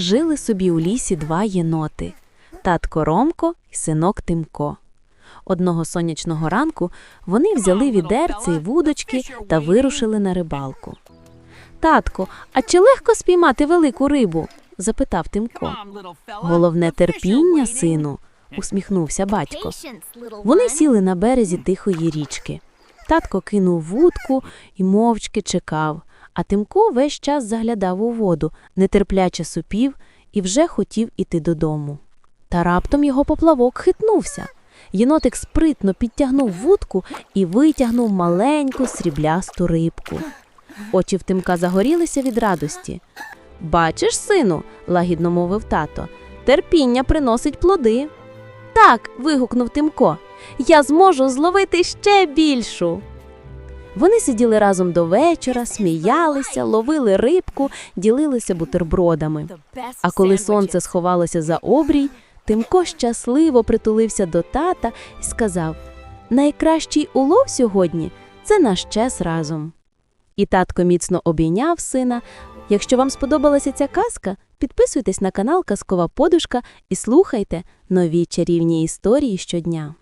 жили собі у лісі два єноти татко Ромко і синок Тимко. Одного сонячного ранку вони взяли відерце й вудочки та вирушили на рибалку. Татко, а чи легко спіймати велику рибу? запитав Тимко. Головне терпіння, сину, усміхнувся батько. Вони сіли на березі тихої річки. Татко кинув вудку і мовчки чекав, а Тимко весь час заглядав у воду, нетерпляче супів і вже хотів іти додому. Та раптом його поплавок хитнувся. Єнотик спритно підтягнув вудку і витягнув маленьку сріблясту рибку. Очі в Тимка загорілися від радості. Бачиш, сину, лагідно мовив тато, терпіння приносить плоди. Так, вигукнув Тимко, я зможу зловити ще більшу. Вони сиділи разом до вечора, сміялися, ловили рибку, ділилися бутербродами. А коли сонце сховалося за обрій, Тимко щасливо притулився до тата і сказав: Найкращий улов сьогодні це наш час разом. І татко міцно обійняв сина. Якщо вам сподобалася ця казка, підписуйтесь на канал Казкова Подушка і слухайте нові чарівні історії щодня.